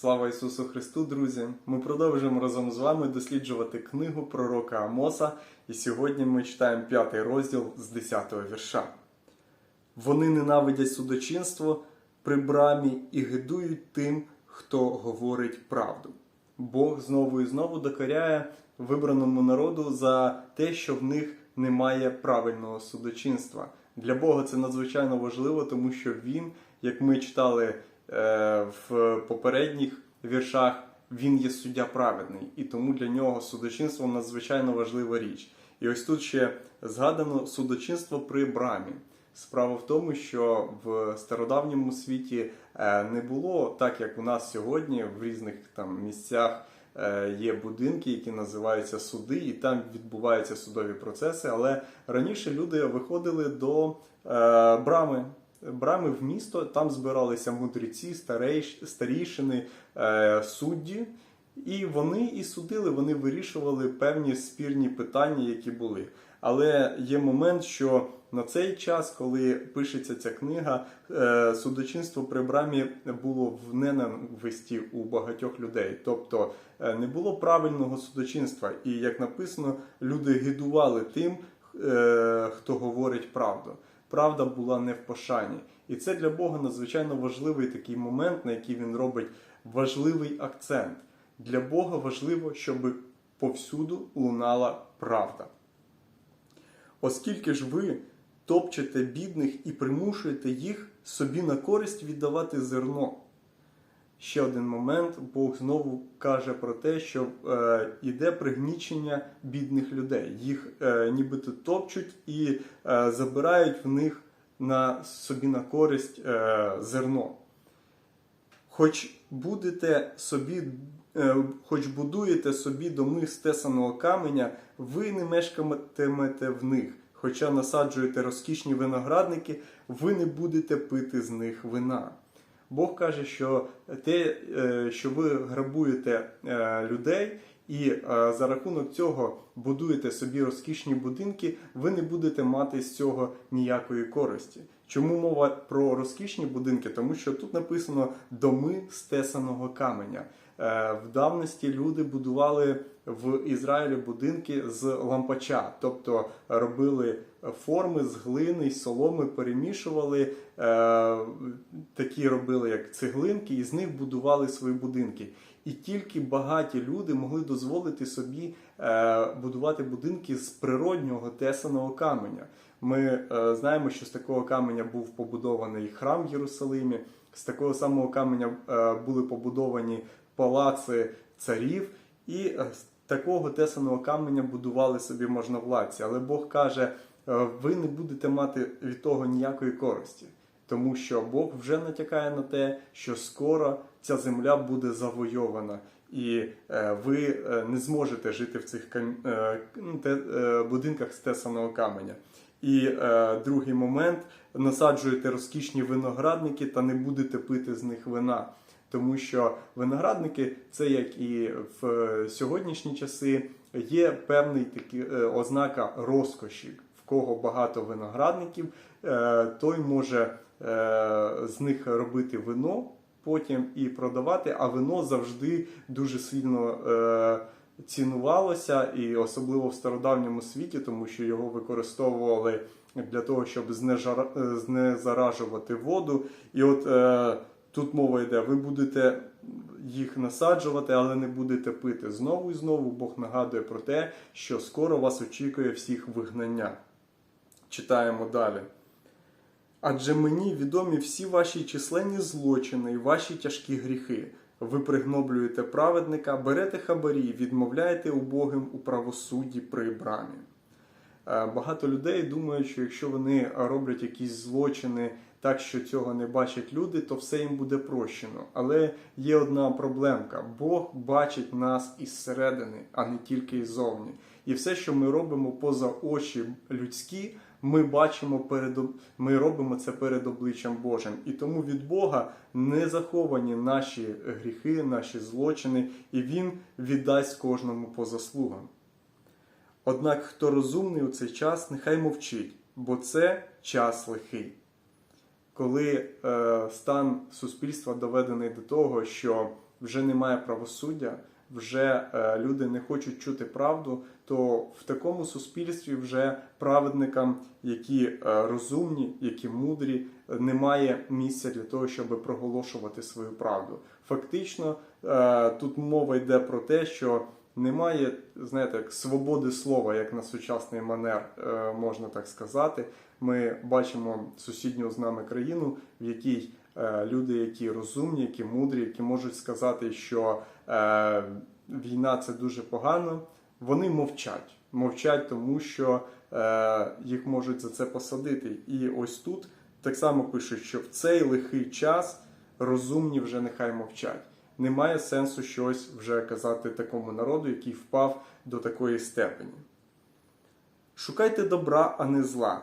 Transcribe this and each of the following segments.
Слава Ісусу Христу, друзі! Ми продовжуємо разом з вами досліджувати книгу пророка Амоса, і сьогодні ми читаємо п'ятий розділ з 10 вірша. Вони ненавидять судочинство при брамі і гидують тим, хто говорить правду. Бог знову і знову докоряє вибраному народу за те, що в них немає правильного судочинства. Для Бога це надзвичайно важливо, тому що Він, як ми читали в попередніх віршах, він є суддя праведний, і тому для нього судочинство надзвичайно важлива річ. І ось тут ще згадано судочинство при брамі. Справа в тому, що в стародавньому світі е, не було так, як у нас сьогодні в різних там місцях е, є будинки, які називаються суди, і там відбуваються судові процеси. Але раніше люди виходили до е, брами. Брами в місто, там збиралися мудреці, старішини, е, судді, і вони і судили, вони вирішували певні спірні питання, які були. Але є момент, що на цей час, коли пишеться ця книга, е, судочинство при брамі було в ненависті у багатьох людей. Тобто е, не було правильного судочинства. І як написано, люди гидували тим, хто говорить правду. Правда була не в пошані. І це для Бога надзвичайно важливий такий момент, на який він робить важливий акцент. Для Бога важливо, щоб повсюду лунала правда. Оскільки ж ви топчете бідних і примушуєте їх собі на користь віддавати зерно. Ще один момент, Бог знову каже про те, що е, йде пригнічення бідних людей. Їх е, нібито топчуть і е, забирають в них на собі на користь е, зерно. Хоч будете собі, е, хоч будуєте собі доми з тесаного каменя, ви не мешкатимете в них. Хоча насаджуєте розкішні виноградники, ви не будете пити з них вина. Бог каже, що те, е, що ви грабуєте е, людей і е, за рахунок цього будуєте собі розкішні будинки, ви не будете мати з цього ніякої користі. Чому мова про розкішні будинки? Тому що тут написано доми стесаного каменя. В давності люди будували в Ізраїлі будинки з лампача, тобто робили форми з глини соломи, перемішували е, такі робили, як цеглинки, і з них будували свої будинки. І тільки багаті люди могли дозволити собі е, будувати будинки з природнього тесаного каменя. Ми е, знаємо, що з такого каменя був побудований храм в Єрусалимі, з такого самого каменя е, були побудовані палаци царів, і е, з такого тесаного каменя будували собі можновладці. Але Бог каже, е, ви не будете мати від того ніякої користі, тому що Бог вже натякає на те, що скоро ця земля буде завойована. І е, ви не зможете жити в цих ну, будинках з тесаного каменя. І другий момент насаджуєте розкішні виноградники та не будете пити з них вина. Тому що виноградники, це як і в сьогоднішні часи, є певний такі е, ознака розкоші. В кого багато виноградників, е, той може е, з них робити вино, потім і продавати, а вино завжди дуже сильно цінувалося, і особливо в стародавньому світі, тому що його використовували для того, щоб знезаражувати воду. І от е, тут мова йде, ви будете їх насаджувати, але не будете пити. Знову і знову Бог нагадує про те, що скоро вас очікує всіх вигнання. Читаємо далі. Адже мені відомі всі ваші численні злочини і ваші тяжкі гріхи. Ви пригноблюєте праведника, берете хабарі, відмовляєте убогим у правосудді при брамі. Е, Багато людей думають, що якщо вони роблять якісь злочини так, що цього не бачать люди, то все їм буде прощено. Але є одна проблемка: Бог бачить нас із середини, а не тільки іззовні. І все, що ми робимо поза очі людські, ми бачимо перед ми робимо це перед обличчям Божим. І тому від Бога не заховані наші гріхи, наші злочини, і Він віддасть кожному по заслугам. Однак хто розумний у цей час, нехай мовчить, бо це час лихий. Коли е, стан суспільства доведений до того, що вже немає правосуддя, вже е, люди не хочуть чути правду, то в такому суспільстві вже праведникам, які е, розумні, які мудрі, немає місця для того, щоб проголошувати свою правду. Фактично, е, тут мова йде про те, що немає, знаєте, як свободи слова, як на сучасний манер, е, можна так сказати. Ми бачимо сусідню з нами країну, в якій е, люди, які розумні, які мудрі, які можуть сказати, що е, війна це дуже погано, вони мовчать. Мовчать, тому що їх можуть за це посадити. І ось тут так само пишуть, що в цей лихий час розумні вже нехай мовчать. Немає сенсу щось вже казати такому народу, який впав до такої степені. Шукайте добра, а не зла,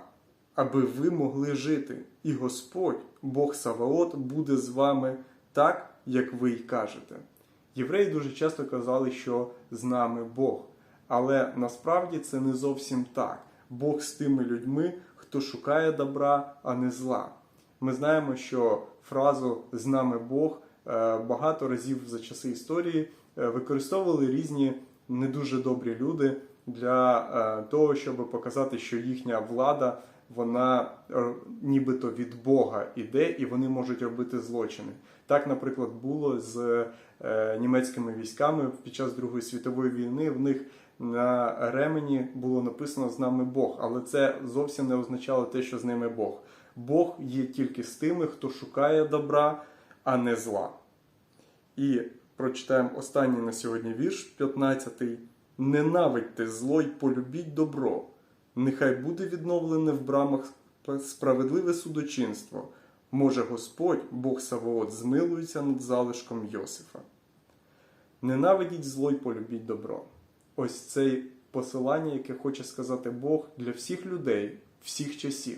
аби ви могли жити, і Господь, Бог Саваот, буде з вами так, як ви й кажете. Євреї дуже часто казали, що з нами Бог. Але насправді це не зовсім так. Бог з тими людьми, хто шукає добра, а не зла. Ми знаємо, що фразу з нами Бог багато разів за часи історії е, використовували різні не дуже добрі люди для е, того, щоб показати, що їхня влада вона е, нібито від Бога іде, і вони можуть робити злочини. Так, наприклад, було з е, німецькими військами під час Другої світової війни. В них на ремені було написано з нами Бог, але це зовсім не означало те, що з ними Бог. Бог є тільки з тими, хто шукає добра, а не зла. І прочитаємо останній на сьогодні вірш, 15. Ненавидьте зло й полюбіть добро. Нехай буде відновлене в брамах справедливе судочинство. Може Господь, Бог Савоот, змилується над залишком Йосифа. Ненавидіть зло й полюбіть добро. Ось це посилання, яке хоче сказати Бог для всіх людей, всіх часів,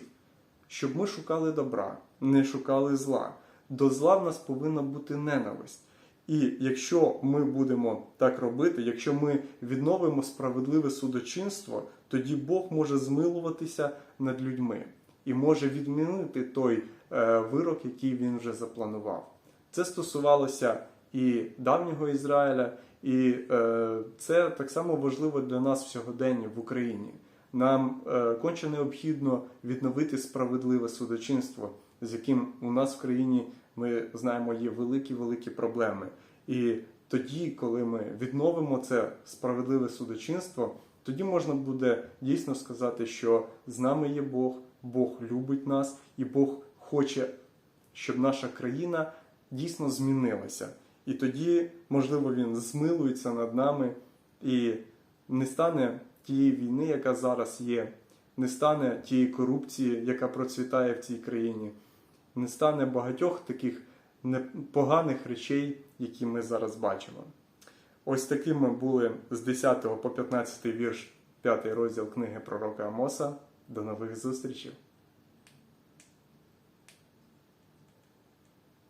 щоб ми шукали добра, не шукали зла. До зла в нас повинна бути ненависть. І якщо ми будемо так робити, якщо ми відновимо справедливе судочинство, тоді Бог може змилуватися над людьми і може відмінити той е, вирок, який він вже запланував. Це стосувалося і давнього Ізраїля, і е, це так само важливо для нас в сьогоденні в Україні. Нам е, конче необхідно відновити справедливе судочинство, з яким у нас в країні ми знаємо є великі великі проблеми. І тоді, коли ми відновимо це справедливе судочинство, тоді можна буде дійсно сказати, що з нами є Бог, Бог любить нас, і Бог хоче, щоб наша країна дійсно змінилася. І тоді, можливо, він змилується над нами і не стане тієї війни, яка зараз є, не стане тієї корупції, яка процвітає в цій країні, не стане багатьох таких непоганих речей, які ми зараз бачимо. Ось такими були з 10 по 15 вірш, 5 розділ книги пророка Амоса. До нових зустрічей!